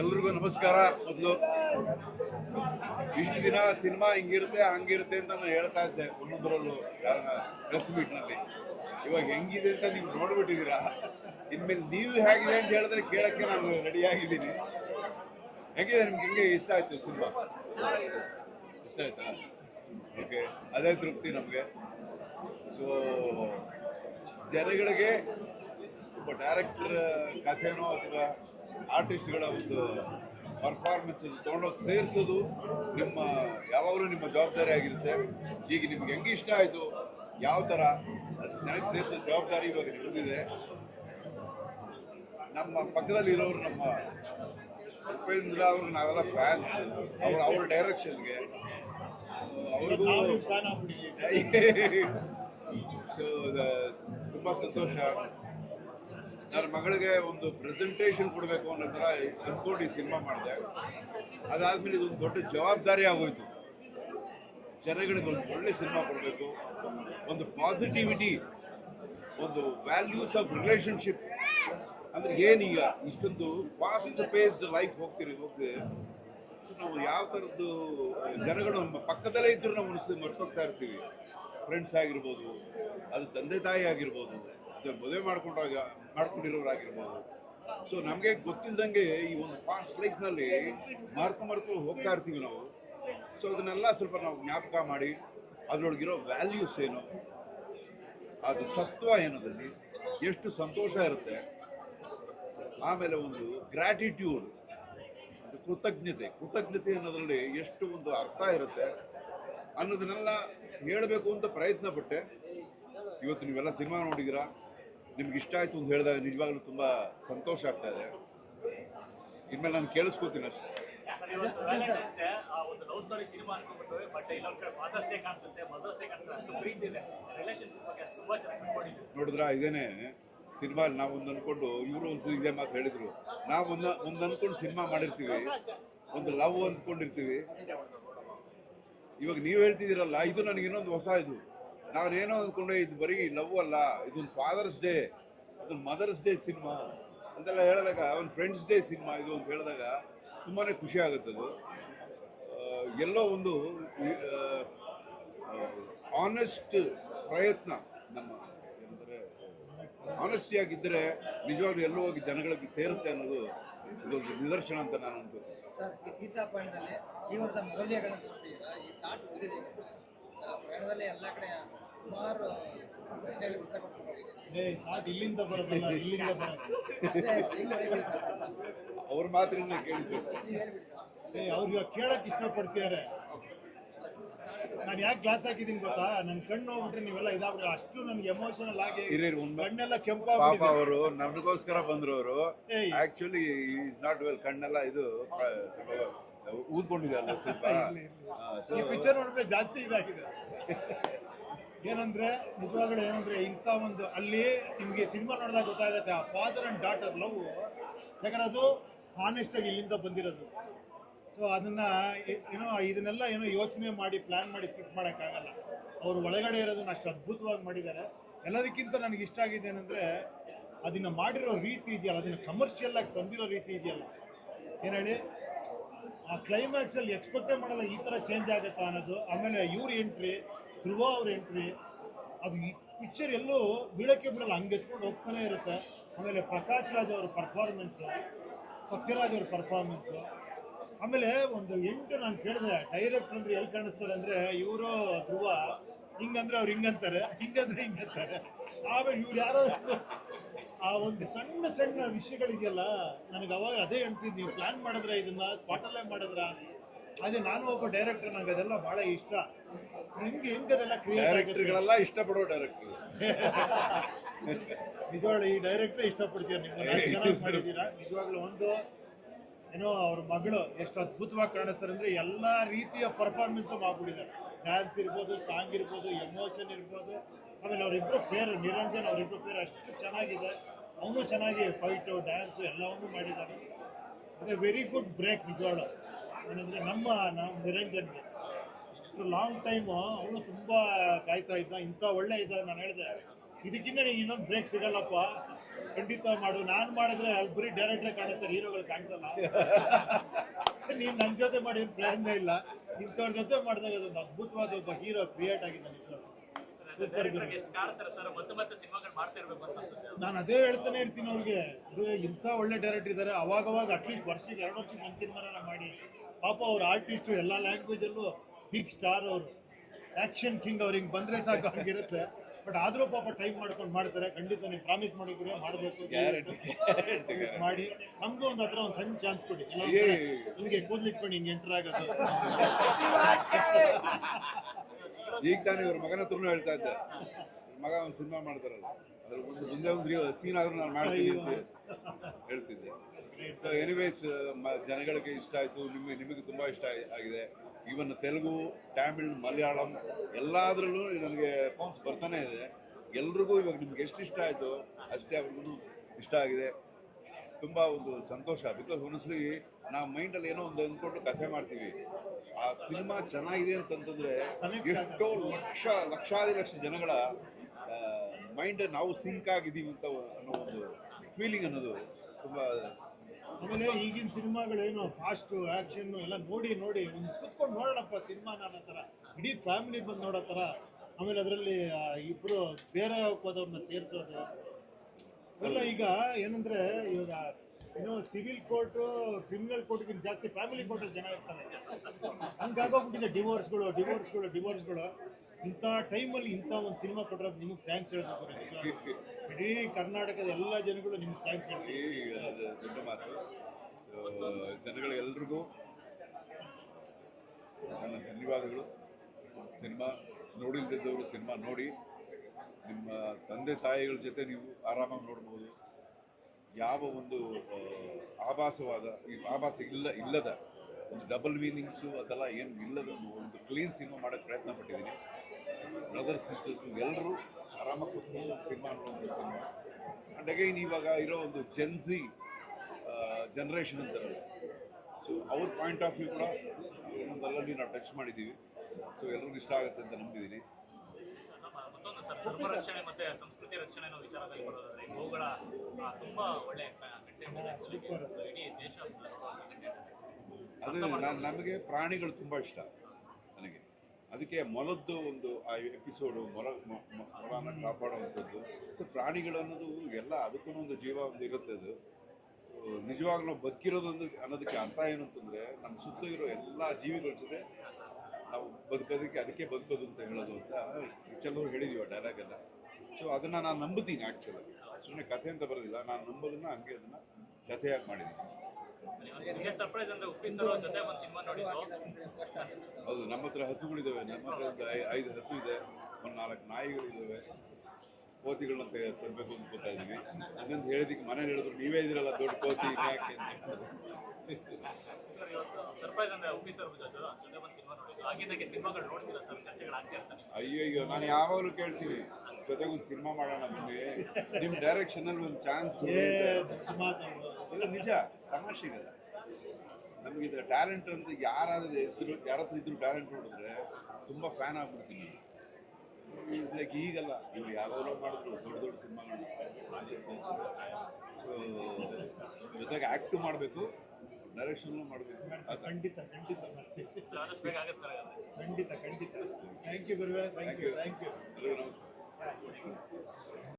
ಎಲ್ರಿಗೂ ನಮಸ್ಕಾರ. ಮೊದಲು ಇಷ್ಟು ದಿನ ಸಿನಿಮಾ ಹಿಂಗಿರುತ್ತೆ, ಹಂಗಿರುತ್ತೆ ಅಂತ ನಾನು ಹೇಳ್ತಾ ಇದ್ದೆ ಒಂದೊಂದರಲ್ಲೂ ಪ್ರೆಸ್ ಮೀಟ್ನಲ್ಲಿ ಇವಾಗ ಹೆಂಗಿದೆ ಅಂತ ನೀವು ನೋಡ್ಬಿಟ್ಟಿದ್ದೀರಾ? ಇನ್ಮೇಲೆ ನೀವು ಹೇಗಿದೆ ಅಂತ ಹೇಳಿದ್ರೆ ಕೇಳಕ್ಕೆ ನಾನು ರೆಡಿ ಆಗಿದ್ದೀನಿ. ಹೆಂಗಿದೆ ನಿಮ್ಗೆ? ಹೆಂಗೆ ಇಷ್ಟ ಆಯ್ತು ಸಿನಿಮಾ? ಇಷ್ಟ ಆಯ್ತಾ? ಓಕೆ ಅದೇ ತೃಪ್ತಿ ನಮಗೆ. ಸೊ ಜನಗಳಿಗೆ ಒಬ್ಬ ಡೈರೆಕ್ಟರ್ ಕಥೆನೋ ಅಥವಾ ಆರ್ಟಿಸ್ಟ್ಗಳ ಒಂದು ಪರ್ಫಾರ್ಮೆನ್ಸ್ ತೊಗೊಂಡೋಗಿ ಸೇರಿಸೋದು ನಿಮ್ಮ ಯಾವಾಗಲೂ ನಿಮ್ಮ ಜವಾಬ್ದಾರಿ ಆಗಿರುತ್ತೆ. ಈಗ ನಿಮ್ಗೆ ಹೆಂಗೆ ಇಷ್ಟ ಆಯಿತು? ಯಾವ ಥರ ಅದು ಜನಕ್ಕೆ ಸೇರಿಸೋ ಜವಾಬ್ದಾರಿ ಇವಾಗ ನಿಮಗಿದೆ. ನಮ್ಮ ಪಕ್ಕದಲ್ಲಿ ಇರೋರು ನಮ್ಮ ಉಪೇಂದ್ರ ಅವರು ನಾವೆಲ್ಲ ಫ್ಯಾನ್ಸ್ ಅವ್ರ ಅವ್ರ ಡೈರೆಕ್ಷನ್ಗೆ ಅವ್ರಿಗೂ ಸೊ ತುಂಬ ಸಂತೋಷ. ನನ್ನ ಮಗಳಿಗೆ ಒಂದು ಪ್ರೆಸೆಂಟೇಷನ್ ಕೊಡಬೇಕು ಅನ್ನೋ ಥರ ಅಂದ್ಕೊಂಡು ಈ ಸಿನಿಮಾ ಮಾಡಿದೆ. ಅದಾದ್ಮೇಲೆ ಇದೊಂದು ದೊಡ್ಡ ಜವಾಬ್ದಾರಿ ಆಗೋಯ್ತು. ಜನಗಳಿಗೆ ಒಂದು ಒಳ್ಳೆ ಸಿನಿಮಾ ಕೊಡಬೇಕು. ಒಂದು ಪಾಸಿಟಿವಿಟಿ ಒಂದು ವ್ಯಾಲ್ಯೂಸ್ ಆಫ್ ರಿಲೇಷನ್ಶಿಪ್ ಅಂದರೆ ಏನೀಗ ಇಷ್ಟೊಂದು ಫಾಸ್ಟ್ ಪೇಸ್ಡ್ ಲೈಫ್ ಹೋಗ್ತೀರಿ ಹೋಗ್ತಿದೆ. ಸೊ ನಾವು ಯಾವ ಥರದ್ದು, ಜನಗಳು ನಮ್ಮ ಪಕ್ಕದಲ್ಲೇ ಇದ್ದರೂ ನಾವು ಮನಸ್ಸು ಮರ್ತೋಗ್ತಾ ಇರ್ತೀವಿ. ಫ್ರೆಂಡ್ಸ್ ಆಗಿರ್ಬೋದು, ಅದು ತಂದೆ ತಾಯಿ ಆಗಿರ್ಬೋದು. ಮದುವೆ ಮಾಡ್ಕೊಂಡಾಗ ಮಾಡ್ಕೊಂಡಿರೋರಾಗಿರ್ಬೋದು. ಸೊ ನಮಗೆ ಗೊತ್ತಿಲ್ಲದಂಗೆ ಈ ಒಂದು ಫಾಸ್ಟ್ ಲೈಫ್ನಲ್ಲಿ ಮರ್ತು ಮರೆತು ಹೋಗ್ತಾ ಇರ್ತೀವಿ ನಾವು. ಸೊ ಅದನ್ನೆಲ್ಲ ಸ್ವಲ್ಪ ನಾವು ಜ್ಞಾಪಕ ಮಾಡಿ, ಅದರೊಳಗಿರೋ ವ್ಯಾಲ್ಯೂಸ್ ಏನು, ಅದು ಸತ್ವ ಏನದಲ್ಲಿ ಎಷ್ಟು ಸಂತೋಷ ಇರುತ್ತೆ, ಆಮೇಲೆ ಒಂದು ಗ್ರ್ಯಾಟಿಟ್ಯೂಡ್ ಅದು ಕೃತಜ್ಞತೆ. ಕೃತಜ್ಞತೆ ಅನ್ನೋದ್ರಲ್ಲಿ ಎಷ್ಟು ಒಂದು ಅರ್ಥ ಇರುತ್ತೆ ಅನ್ನೋದನ್ನೆಲ್ಲ ಹೇಳಬೇಕು ಅಂತ ಪ್ರಯತ್ನ ಪಟ್ಟೆ ಇವತ್ತು ನೀವೆಲ್ಲ ಸಿನಿಮಾ ನೋಡಿದ್ದೀರಾ? ನಿಮ್ಗೆ ಇಷ್ಟ ಆಯ್ತು ಅಂತ ಹೇಳಿದಾಗ ನಿಜವಾಗ್ಲೂ ತುಂಬ ಸಂತೋಷ ಆಗ್ತಾ ಇದೆ. ಇನ್ಮೇಲೆ ನಾನು ಕೇಳಿಸ್ಕೊತೀನಿ ಅಷ್ಟೇ. ನೋಡಿದ್ರ? ಇದೇನೆ ಸಿನಿಮಾ ನಾವು ಒಂದು ಅನ್ಕೊಂಡು ಇವರು ಒಂದು ಇದೇ ಮಾತು ಹೇಳಿದ್ರು. ನಾವು ಒಂದು ಒಂದು ಅನ್ಕೊಂಡು ಸಿನಿಮಾ ಮಾಡಿರ್ತೀವಿ. ಒಂದು ಲವ್ ಅಂದ್ಕೊಂಡಿರ್ತೀವಿ. ಇವಾಗ ನೀವು ಹೇಳ್ತಿದ್ದೀರಲ್ಲ ಇದು ನನಗೆ ಇನ್ನೊಂದು ಹೊಸ ಇದು. ನಾವೇನೋ ಅಂದ್ಕೊಂಡೆ ಇದು ಬರೀ ಲವ್ ಅಲ್ಲ, ಇದೊಂದು ಫಾದರ್ಸ್ ಡೇ ಅದೊಂದು ಮದರ್ಸ್ ಡೇ ಸಿನಿಮಾ ಅಂತೆಲ್ಲ ಹೇಳಿದಾಗ, ಒಂದು ಫ್ರೆಂಡ್ಸ್ ಡೇ ಸಿನಿಮಾ ಇದು ಅಂತ ಹೇಳಿದಾಗ ತುಂಬಾ ಖುಷಿ ಆಗುತ್ತೆ ಅದು. ಎಲ್ಲೋ ಒಂದು ಆನೆಸ್ಟ್ ಪ್ರಯತ್ನ ನಮ್ಮ ಏನಂದರೆ ಆನೆಸ್ಟಿಯಾಗಿದ್ದರೆ ನಿಜವಾಗ್ಲೂ ಎಲ್ಲೋ ಹೋಗಿ ಜನಗಳಿಗೆ ಸೇರುತ್ತೆ ಅನ್ನೋದು ಇದೊಂದು ನಿದರ್ಶನ ಅಂತ ನಾನು ಅನ್ಕೋತೀನಿ. ಜೀವನದ ಮೌಲ್ಯಗಳನ್ನು ಎಲ್ಲ ಕಡೆ ಸುಮಾರು ಇಲ್ಲಿಂದ ಬರೋದಲ್ಲ ಇಲ್ಲಿಂದ? ಅವ್ರ ಹೇಳ್ಬಿಡಿ ಏ ಅವ್ರಿಗೆ ಕೇಳಕ್ ಇಷ್ಟಪಡ್ತಿದ್ದಾರೆ ನಾನು ಯಾಕೆ ಗ್ಲಾಸ್ ಹಾಕಿದ್ದೀನಿ ಗೊತ್ತಾ? ನನ್ನ ಕಣ್ಣು ಹೋಗ್ಬಿಟ್ರೆ ನೀವೆಲ್ಲ ಇದಾಗ್ಬಿಟ್ರೆ ಅಷ್ಟು ನನ್ಗೆ ಎಮೋಷನಲ್ ಆಗಿ ಕಣ್ಣೆಲ್ಲ ಒಂದು ಕಣ್ಣೆಲ್ಲ ಪಾಪ ಅವರು ನಮಗೋಸ್ಕರ ಬಂದ್ರು ಅವರು. ಆಕ್ಚುಲಿ ಇಸ್ ನಾಟ್ ವೆಲ್ ಕಣ್ಣೆಲ್ಲ ಇದು ಊದ್ಕೊಂಡಿದೆ ಅಲ್ಲ ಸ್ವಲ್ಪ. ಪಿಕ್ಚರ್ ನೋಡಿದ್ರೆ ಜಾಸ್ತಿ ಇದಾಗಿದೆ. ಏನಂದ್ರೆ, ನಿಜವಾಗ್ಲೂ ಏನಂದ್ರೆ, ಇಂಥ ಒಂದು ಅಲ್ಲಿ ನಿಮಗೆ ಸಿನಿಮಾ ನೋಡಿದಾಗ ಗೊತ್ತಾಗುತ್ತೆ, ಆ ಫಾದರ್ ಅಂಡ್ ಡಾಟರ್ ಲವ್ ಯಾಕಂದ್ರೆ ಅದು ಹಾನೆಸ್ಟ್ ಆಗಿ ಇಲ್ಲಿಂದ ಬಂದಿರೋದು. ಸೊ ಅದನ್ನ ಏನೋ, ಇದನ್ನೆಲ್ಲ ಏನೋ ಯೋಚನೆ ಮಾಡಿ ಪ್ಲಾನ್ ಮಾಡಿ ಸ್ಕ್ರಿಪ್ಟ್ ಮಾಡೋಕ್ಕಾಗಲ್ಲ. ಅವರು ಒಳಗಡೆ ಇರೋದನ್ನ ಅಷ್ಟು ಅದ್ಭುತವಾಗಿ ಮಾಡಿದ್ದಾರೆ. ಎಲ್ಲದಕ್ಕಿಂತ ನನಗೆ ಇಷ್ಟ ಆಗಿದೆ ಏನಂದ್ರೆ, ಅದನ್ನ ಮಾಡಿರೋ ರೀತಿ ಇದೆಯಲ್ಲ, ಅದನ್ನ ಕಮರ್ಷಿಯಲ್ ಆಗಿ ತಂದಿರೋ ರೀತಿ ಇದೆಯಲ್ಲ. ಏನು ಹೇಳಿ? ಆ ಕ್ಲೈಮ್ಯಾಕ್ಸ್ ಅಲ್ಲಿ ಎಕ್ಸ್ಪೆಕ್ಟೇ ಮಾಡಲ್ಲ, ಈ ತರ ಚೇಂಜ್ ಆಗುತ್ತಾ ಅನ್ನೋದು. ಆಮೇಲೆ ಇವ್ರ ಎಂಟ್ರಿ ಧ್ರುವ ಅವ್ರ ಎಂಟ್ರಿ ಅದು ಈ ಪಿಕ್ಚರ್ ಎಲ್ಲೂ ಬೀಳಕ್ಕೆ ಬಿಡಲ್ಲ, ಹಂಗೆ ಎತ್ಕೊಂಡು ಹೋಗ್ತಾನೆ ಇರುತ್ತೆ. ಆಮೇಲೆ ಪ್ರಕಾಶ್ ರಾಜ್ ಅವ್ರ ಪರ್ಫಾರ್ಮೆನ್ಸು ಸತ್ಯರಾಜ್ ಅವ್ರ ಪರ್ಫಾರ್ಮೆನ್ಸು ಆಮೇಲೆ ಒಂದು ಎಂಟು ನಾನು ಕೇಳಿದೆ ಡೈರೆಕ್ಟ್ ಅಂದ್ರೆ ಎಲ್ಲಿ ಕಾಣಿಸ್ತಾರೆ ಅಂದ್ರೆ ಇವರು ಧ್ರುವ, ಹಿಂಗಂದ್ರೆ ಅವ್ರು ಹಿಂಗಂತಾರೆ, ಹಿಂಗಂದ್ರೆ ಹಿಂಗಂತಾರೆ. ಆಮೇಲೆ ಇವ್ರು ಯಾರೋ ಆ ಒಂದು ಸಣ್ಣ ಸಣ್ಣ ವಿಷಯಗಳಿದೆಯಲ್ಲ ನನಗೆ ಅವಾಗ ಅದೇ ಹೇಳ್ತೀನಿ ನೀವು ಪ್ಲಾನ್ ಮಾಡಿದ್ರೆ ಇದನ್ನ ಸ್ಪಾಟಲ್ಲೇ ಮಾಡಿದ್ರ? ಅದೇ ನಾನು ಒಬ್ಬ ಡೈರೆಕ್ಟರ್ ನಂಗೆ ಅದೆಲ್ಲ ಬಹಳ ಇಷ್ಟ. ನಿಮ್ಗೆ ಹೆಂಗೆ ಅದೆಲ್ಲ ಡೈರೆಕ್ಟರ್ಗಳೆಲ್ಲ ಇಷ್ಟಪಡೋ ಡೈರೆಕ್ಟರ್ ನಿಜವಾಗ್ಲೂ ಈ ಡೈರೆಕ್ಟರ್ ಇಷ್ಟಪಡ್ತೀರ ನಿಮ್ಮ ನಿಜವಾಗ್ಲು ಚೆನ್ನಾಗಿ ಮಾಡಿದ್ದೀರಾ ನಿಜವಾಗ್ಲೂ ಒಂದು ಏನೋ ಅವ್ರ ಮಗಳು ಎಷ್ಟು ಅದ್ಭುತವಾಗಿ ಕಾಣಿಸ್ತಾರೆ ಅಂದ್ರೆ ಎಲ್ಲಾ ರೀತಿಯ ಪರ್ಫಾರ್ಮೆನ್ಸ್ ಮಾಡ್ಬಿಟ್ಟಿದ್ದಾರೆ. ಡ್ಯಾನ್ಸ್ ಇರ್ಬೋದು ಸಾಂಗ್ ಇರ್ಬೋದು ಎಮೋಷನ್ ಇರ್ಬೋದು. ಆಮೇಲೆ ಅವರಿಬ್ರು ಪೇರ್ ನಿರಂಜನ್ ಅವರಿಬ್ರು ಪೇರ್ ಅಷ್ಟು ಚೆನ್ನಾಗಿದೆ. ಅವನು ಚೆನ್ನಾಗಿ ಫೈಟು ಡ್ಯಾನ್ಸು ಎಲ್ಲವನ್ನೂ ಮಾಡಿದ್ದಾರೆ ಅದೇ ವೆರಿ ಗುಡ್ ಬ್ರೇಕ್ ನಿಜವಾಗ್ಲು. ಏನಂದ್ರೆ ನಮ್ಮ ನಮ್ಮ ನಿರಂಜನ್ಗೆ. ಲಾಂಗ್ ಟೈಮು ಅವನು ತುಂಬ ಕಾಯ್ತಾ ಇದ್ದ ಇಂಥ ಒಳ್ಳೆ ಇದ್ದ ನಾನು ಹೇಳಿದೆ. ಇದಕ್ಕಿಂತ ನೀನು ಇನ್ನೊಂದು ಬ್ರೇಕ್ ಸಿಗಲ್ಲಪ್ಪ. ಖಂಡಿತ ಮಾಡು. ನಾನು ಮಾಡಿದ್ರೆ ಅಲ್ಲಿ ಬರೀ ಡೈರೆಕ್ಟ್ರೇ ಕಾಣುತ್ತೆ ಹೀರೋಗಳು ಕಾಣಿಸಲ್ಲ. ನೀನು ನನ್ನ ಜೊತೆ ಮಾಡಿ ಪ್ರಯತ್ನ ಇಲ್ಲ. ಇಂಥವ್ರ ಜೊತೆ ಮಾಡಿದಾಗ ಅದೊಂದು ಅದ್ಭುತವಾದ ಒಬ್ಬ ಹೀರೋ ಕ್ರಿಯೇಟ್ ಆಗಿದೆ ಸೂಪರ್ ನಾನು ಅದೇ ಹೇಳ್ತಾನೆ ಇರ್ತೀನಿ ಅವ್ರಿಗೆ. ಇಂಥ ಒಳ್ಳೆ ಡೈರೆಕ್ಟರ್ ಇದ್ದಾರೆ ಅವಾಗವಾಗ ಅಟ್ಲೀಸ್ಟ್ ವರ್ಷಕ್ಕೆ ಎರಡು ವರ್ಷಕ್ಕೆ ಒಂದು ಸಿನಿಮಾನ ಮಾಡಿ. ಪಾಪ ಅವ್ರ ಆರ್ಟಿಸ್ಟು ಎಲ್ಲ ಲ್ಯಾಂಗ್ವೇಜಲ್ಲೂ ಬಿಗ್ ಸ್ಟಾರ್ ಅವರು. ಆ್ಯಕ್ಷನ್ ಕಿಂಗ್ ಅವ್ರಿಗೆ ಹಿಂಗೆ ಬಂದ್ರೆ ಸಾಕು ಹಂಗಿರುತ್ತೆ. ಬಟ್ ಆದರೂ ಪಾಪ ಟೈಮ್ ಮಾಡ್ಕೊಂಡು ಮಾಡ್ತಾರೆ. ಖಂಡಿತ ನೀವು ಪ್ರಾಮಿಸ್ ಮಾಡಿದ್ರೆ ಮಾಡಬೇಕು. ಮಾಡಿ. ನಮಗೂ ಒಂದು ಹತ್ರ ಒಂದು ಸಣ್ಣ ಚಾನ್ಸ್ ಕೊಡಿ. ನಿಮಗೆ ಕೂದಲಿಟ್ಕೊಂಡು ಹಿಂಗೆ ಎಂಟರ್ ಆಗೋದು. ಈಗ ತಾನೇ ಇವ್ರ ಮಗನ ಹತ್ರನೂ ಹೇಳ್ತಾ ಇದ್ದೆ. ಮಗ ಒಂದು ಸಿನಿಮಾ ಮಾಡ್ತಾರಲ್ಲ. ಅದ್ರ ಒಂದು ಮುಂದೆ ಒಂದು ಸೀನ್ ಆದ್ರೂ ನಾನು ಮಾಡ್ತೀನಿ ಅಂತ ಹೇಳ್ತಿದ್ದೆ. ಸೊ ಎನಿವೇಸ್ ಜನಗಳಿಗೆ ಇಷ್ಟ ಆಯಿತು, ನಿಮಗೆ ನಿಮಗೆ ತುಂಬ ಇಷ್ಟ ಆಗಿದೆ. ಈವನ್ ತೆಲುಗು, ತಮಿಳ್, ಮಲಯಾಳಂ ಎಲ್ಲದರಲ್ಲೂ ನನಗೆ ಫೋನ್ಸ್ ಬರ್ತಾನೆ ಇದೆ. ಎಲ್ರಿಗೂ ಇವಾಗ ನಿಮ್ಗೆ ಎಷ್ಟು ಇಷ್ಟ ಆಯಿತು ಅಷ್ಟೇ ಅವ್ರಿಗೂ ಇಷ್ಟ ಆಗಿದೆ. ತುಂಬ ಒಂದು ಸಂತೋಷ. ಬಿಕಾಸ್ ಒಂದೊಂದ್ಸಲಿ ನಾವು ಮೈಂಡಲ್ಲಿ ಏನೋ ಒಂದು ಅಂದ್ಕೊಂಡು ಕಥೆ ಮಾಡ್ತೀವಿ. ಆ ಸಿನಿಮಾ ಚೆನ್ನಾಗಿದೆ ಅಂತಂತಂದ್ರೆ ಎಷ್ಟೋ ಲಕ್ಷ ಲಕ್ಷಾದಿ ಲಕ್ಷ ಜನಗಳ ಮೈಂಡ್ ನಾವು ಸಿಂಕ್ ಆಗಿದ್ದೀವಿ ಅಂತ ಅನ್ನೋ ಒಂದು ಫೀಲಿಂಗ್ ಅನ್ನೋದು ತುಂಬಾ ಆಮೇಲೆ ಈಗಿನ ಸಿನಿಮಾಗಳೇನು ಫಾಸ್ಟ್ ಆಕ್ಷನ್ ಎಲ್ಲ ನೋಡಿ ನೋಡಿ, ಒಂದು ಕುತ್ಕೊಂಡು ನೋಡೋಣಪ್ಪ ಸಿನಿಮಾ ಅನ್ನೋ ಥರ. ಇಡೀ ಫ್ಯಾಮಿಲಿ ಬಂದು ನೋಡೋ ಥರ. ಆಮೇಲೆ ಅದರಲ್ಲಿ ಇಬ್ಬರು ಬೇರೆ ಹೋದವ್ರನ್ನ ಸೇರಿಸೋದು. ಇವೆಲ್ಲ ಈಗ ಏನಂದ್ರೆ, ಇವಾಗ ಏನೋ ಸಿವಿಲ್ ಕೋರ್ಟು ಕ್ರಿಮಿನಲ್ ಕೋರ್ಟ್ಗಿಂತ ಜಾಸ್ತಿ ಫ್ಯಾಮಿಲಿ ಕೋರ್ಟಲ್ಲಿ ಜನ ಇರ್ತಾರೆ. ಹಂಗಾಗೋಗ್ಬಿಟ್ಟಿದೆ ಡಿವೋರ್ಸ್ಗಳು ಡಿವೋರ್ಸ್ಗಳು ಡಿವೋರ್ಸ್ಗಳು ಇಂಥ ಟೈಮಲ್ಲಿ ಇಂಥ ಒಂದು ಸಿನಿಮಾ ಕೊಟ್ಟಿರೋದು ನಿಮಗೆ ಥ್ಯಾಂಕ್ಸ್ ಹೇಳಬೇಕು. ಇಡೀ ಕರ್ನಾಟಕದ ಎಲ್ಲ ಜನಗಳು ನಿಮ್ಗೆ ಥ್ಯಾಂಕ್ಸ್ ಹೇಳ್ತೀವಿ ದೊಡ್ಡ ಮಾತು. ಜನಗಳೆಲ್ರಿಗೂ ನನ್ನ ಧನ್ಯವಾದಗಳು. ಸಿನಿಮಾ ನೋಡಿಲ್ದಿದ್ದವರು ಸಿನಿಮಾ ನೋಡಿ, ನಿಮ್ಮ ತಂದೆ ತಾಯಿಗಳ ಜೊತೆ ನೀವು ಆರಾಮಾಗಿ ನೋಡ್ಬೋದು. ಯಾವ ಒಂದು ಆಭಾಸವಾದ, ಈ ಆಭಾಸ ಇಲ್ಲ, ಇಲ್ಲದ, ಒಂದು ಡಬಲ್ ಮೀನಿಂಗ್ಸು ಅದೆಲ್ಲ ಏನು ಇಲ್ಲದ ಒಂದು ಕ್ಲೀನ್ ಸಿನಿಮಾ ಮಾಡೋಕ್ಕೆ ಪ್ರಯತ್ನ ಪಟ್ಟಿದ್ದೀನಿ. ಬ್ರದರ್ ಸಿಸ್ಟರ್ಸ್ ಎಲ್ಲರೂ ಆರಾಮಾಗಿ ಕೂತ್ಕೊಂಡು ಸಿನಿಮಾ ನೋಡುವಂಥ ಸಿನಿಮಾ ಆ್ಯಂಡ್ ಅಗೈನ್ ಇವಾಗ ಇರೋ ಒಂದು ಜೆನ್ಸಿ ಜನ್ರೇಷನ್ ಅಂತಾರಲ್ಲ. ಸೊ ಅವ್ರ ಪಾಯಿಂಟ್ ಆಫ್ ವ್ಯೂ ಕೂಡ ನೀವು ನಾವು ಟಚ್ ಮಾಡಿದ್ದೀವಿ ಸೊ ಎಲ್ರಿಗೂ ಇಷ್ಟ ಆಗುತ್ತೆ ಅಂತ ನಂಬಿದ್ದೀನಿ ನಮ್ಮ ಸರ್ ಧರ್ಮ ರಕ್ಷಣೆ ಮತ್ತೆ ಸಂಸ್ಕೃತಿ ರಕ್ಷಣೆ ಅನ್ನೋ ವಿಚಾರದಲ್ಲಿ ಬರೋದಾದ್ರೆ ಗೋಗಳ ತುಂಬಾ ಒಳ್ಳೆ ಕಂಟೆಂಟ್ ಇದೆ. ಆಕ್ಚುಲಿ ಇಡೀ ದೇಶ ನೋಡುವಂತ ಅದು ನಮಗೆ ಪ್ರಾಣಿಗಳು ತುಂಬ ಇಷ್ಟ. ಅದಕ್ಕೆ ಮೊಲದ್ದು ಒಂದು ಆ ಎಪಿಸೋಡು ಮೊಲ ಮೊಲನ ಕಾಪಾಡುವಂಥದ್ದು. ಸೊ ಪ್ರಾಣಿಗಳು ಅನ್ನೋದು ಎಲ್ಲ ಅದಕ್ಕೂ ಒಂದು ಜೀವ ಒಂದು ಇರುತ್ತೆ ಅದು. ಸೊ ನಿಜವಾಗ್ಲೂ ನಾವು ಬದುಕಿರೋದೊಂದು ಅನ್ನೋದಕ್ಕೆ ಅರ್ಥ ಏನು ಅಂತಂದರೆ ನಮ್ಮ ಸುತ್ತ ಇರೋ ಎಲ್ಲ ಜೀವಿಗಳ ಜೊತೆ ನಾವು ಬದುಕೋದಕ್ಕೆ ಅದಕ್ಕೆ ಬದುಕೋದು ಅಂತ ಹೇಳೋದು ಅಂತ ಕೆಲವರು ಹೇಳಿದೀವಿ ಡೈಲಾಗ್ ಎಲ್ಲ. ಸೊ ಅದನ್ನು ನಾನು ನಂಬುತ್ತೀನಿ ಆ್ಯಕ್ಚುಲಿ ಸುಮ್ಮನೆ ಕಥೆ ಅಂತ ಬರೋದಿಲ್ಲ ನಾನು ನಂಬೋದನ್ನ ಹಂಗೆ ಅದನ್ನು ಕಥೆಯಾಗಿ ಮಾಡಿದ್ದೀನಿ. ನಮ್ಮ ಹತ್ರ ಹಸುಗಳಿದ್ದಾವೆ ನಮ್ಮ ಹತ್ರ ಒಂದು ಐ- ಐದು ಹಸು ಇದೆ ಒಂದು ನಾಲ್ಕು ನಾಯಿಗಳಿದ್ದಾವೆ ಕೋತಿಗಳನ್ನ ತರಬೇಕು ಅಂತ ಕೂತಾ ಇದೀವಿ ಹಂಗಂತ ಹೇಳಿದಕ್ಕೆ ಮನೆ ಹೇಳಿದ್ರು ನೀವೇ ಇದಿರಲ್ಲ ದೊಡ್ಡ ಕೋತಿ ಯಾಕೆ ಅಯ್ಯೋ ಅಯ್ಯೋ ನಾನು ಯಾವಾಗಲೂ ಕೇಳ್ತೀನಿ. ಜೊತೆಗೆ ಒಂದು ಸಿನಿಮಾ ಮಾಡೋಣ ಬನ್ನಿ. ನಿಮ್ಮ ಡೈರೆಕ್ಷನಲ್ಲಿ ಒಂದು ಚಾನ್ಸ್. ಇಲ್ಲ ನಿಜ ತಮಾಷೆಗಲ್ಲ. ನಮಗಿದು ಟ್ಯಾಲೆಂಟ್ ಅಂತ ಯಾರಾದ್ರೂ ಇದ್ರು ಯಾರ ಹತ್ರ ಇದ್ರು ಟ್ಯಾಲೆಂಟ್ ನೋಡಿದ್ರೆ ತುಂಬಾ ಫ್ಯಾನ್ ಆಗ್ಬಿಡ್ತೀನಿ ಈಸ್ ಲೈಕ್ ಈಗಲ್ಲ ಇವ್ರು ಯಾವಾಗಲೂ ಮಾಡಿದ್ರು ದೊಡ್ಡ ದೊಡ್ಡ ಸಿನಿಮಾಗಳು ಸೊ ಜೊತೆಗೆ ಆ್ಯಕ್ಟ್ ಮಾಡಬೇಕು ಡೈರೆಕ್ಷನ್ ಮಾಡಬೇಕು. ಖಂಡಿತ ಖಂಡಿತ ಖಂಡಿತ. ಖಂಡಿತ ಥ್ಯಾಂಕ್ ಯು ಗುರುವೆ. ಥ್ಯಾಂಕ್ ಯು ಥ್ಯಾಂಕ್ ಯು ನಮಸ್ಕಾರ.